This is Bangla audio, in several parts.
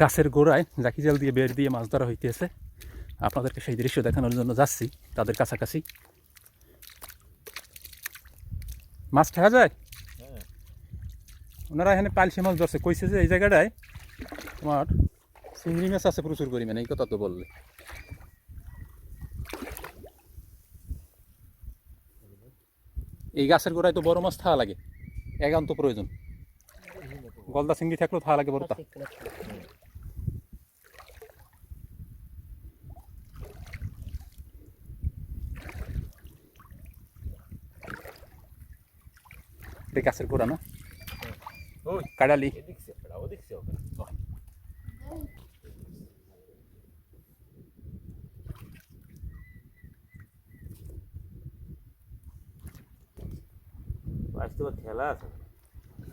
গাছের গোড়ায় জাকি জাল দিয়ে বের দিয়ে মাছ ধরা হইতেছে। আপনাদেরকে সেই দৃশ্য দেখানোর জন্য যাচ্ছি, তাদের কাছাকাছি। মাছ খাওয়া যায়? ওনারা এখানে পালসি মাছ ধরছে। কইছে যে এই জায়গাটায় তোমার চিংড়ি মাছ আছে প্রচুর পরিমাণে, এই কথা তো বললে। এই গাছের গোড়ায় তো বড় মাছ থাকা লাগে, একান্ত প্রয়োজন। গলদা চিংড়ি থাকলেও থাকা লাগে বড়টা। এটা গাছের গোড়া না ওই কাডালি এদিক সে পড়া ওদিক সে ওখানে আজ তো খেলা আছে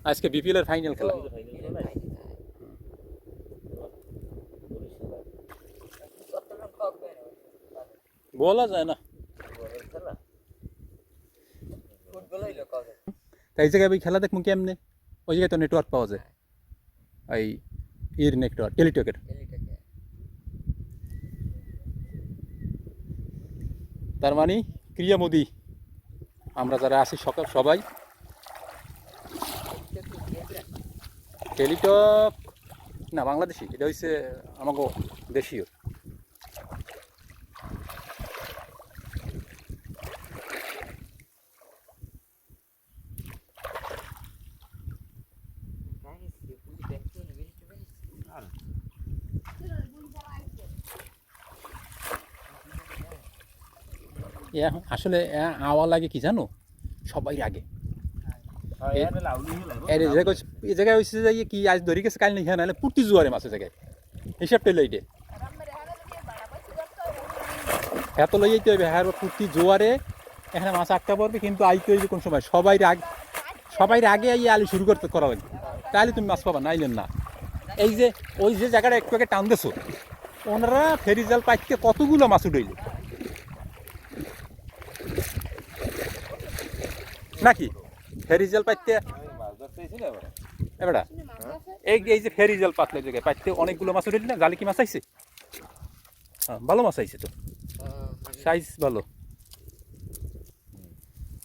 আজকে বিপিএল এর ফাইনাল খেলা ফাইনাল খেলা আছে বলা যায় না তাই এই জায়গায় ওই খেলা দেখব কেমনে? ওই জায়গায় তো নেটওয়ার্ক পাওয়া যায়। এই ইর নেটওয়ার্ক টেলিটকের তার মানে ক্রিয়া মোদি। আমরা যারা আছি সকাল সবাই। টেলিটক না বাংলাদেশি। এটা হচ্ছে আমাকে দেশীয় এ এখন আসলে আওয়া লাগে কি জানো? সবাই আগে এই জায়গায় হয়েছে যে কি আজ ধরি গেছে কাল নিখা নাহলে পুটি জুয়ারে মাছ জায়গায়। হিসাব টেলে এইটে। এত লই যেতে হবে হ্যাঁ পুটি জোয়ারে এখানে মাছ আটকা পড়বে কিন্তু আইতে হইবে কোন সময়? সবাই আগে সবাই আগে এই আলু শুরু করতে করা লাগবে। তাহলে তুমি মাছ পাবা নাইলেন না। এই যে ওই যে জায়গাটা একটু আগে টান দেছো ওনারা ফেরি জাল পাইতে কতগুলো মাছ উঠইল? নাকি? ফেরি জাল পাইতে? মাছ ধরতে এসে না এবারে এবারে এই এই যে ফেরি জাল পাতলে জায়গায় পাইতে অনেকগুলো মাছ উঠেছিল না জালে কি মাছ আইছে? হ্যাঁ ভালো মাছ আইছে তো। সাইজ ভালো।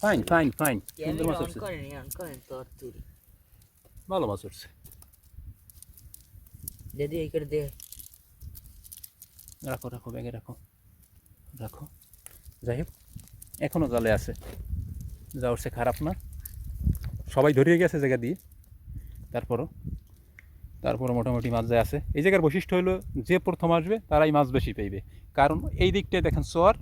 ফাইন ফাইন ফাইন সুন্দর মাছ উঠছে। ভালো মাছ উঠছে। যদি এই করে দে। রাখো রাখো ব্যাগে রাখো। রাখো। যাই হোক এখনও জালে আছে। যা উঠছে খারাপ না। সবাই ধরিয়ে গেছে জায়গা দিয়ে। তারপরও তারপরে মোটামুটি মাছ যায় আছে। এই জায়গার বৈশিষ্ট্য হলো যে প্রথম আসবে, তারাই মাছ বেশি পাইবে। কারণ এই দিকটায় দেখেন চর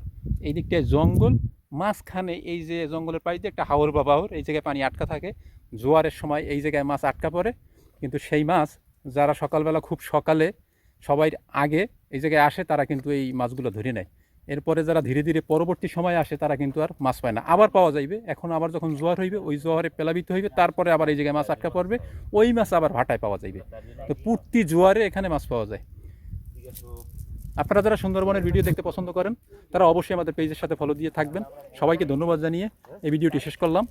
এই দিকটায় জঙ্গল, মাঝখানে এই যে জঙ্গলের পাড়িতে একটা হাওর বা বাহর, এই জায়গায় পানি আটকা থাকে। জোয়ারের সময় এই জায়গায় মাছ আটকা পড়ে। কিন্তু সেই মাছ যারা সকালবেলা, খুব সকালে, সবাই আগে এই জায়গায় আসে, তারা কিন্তু এই মাছগুলো ধরে নেয়। এরপরে যারা ধীরে ধীরে পরবর্তী সময় আসে, তারা কিন্তু আর মাছ পায় না। আবার পাওয়া যাইবে, এখন আবার যখন জোয়ার হইবে, ওই জোয়ারে পেলাবিত হইবে, তারপরে আবার এই জায়গায় মাছ আটকা পড়বে, ওই মাছ আবার ভাটায় পাওয়া যাইবে। তো পূর্তি জোয়ারে এখানে মাছ পাওয়া যায়। আপনারা যারা সুন্দরবনের ভিডিও দেখতে পছন্দ করেন, তারা অবশ্যই আমাদের পেজের সাথে ফলো দিয়ে থাকবেন। সবাইকে ধন্যবাদ জানিয়ে এই ভিডিওটি শেষ করলাম।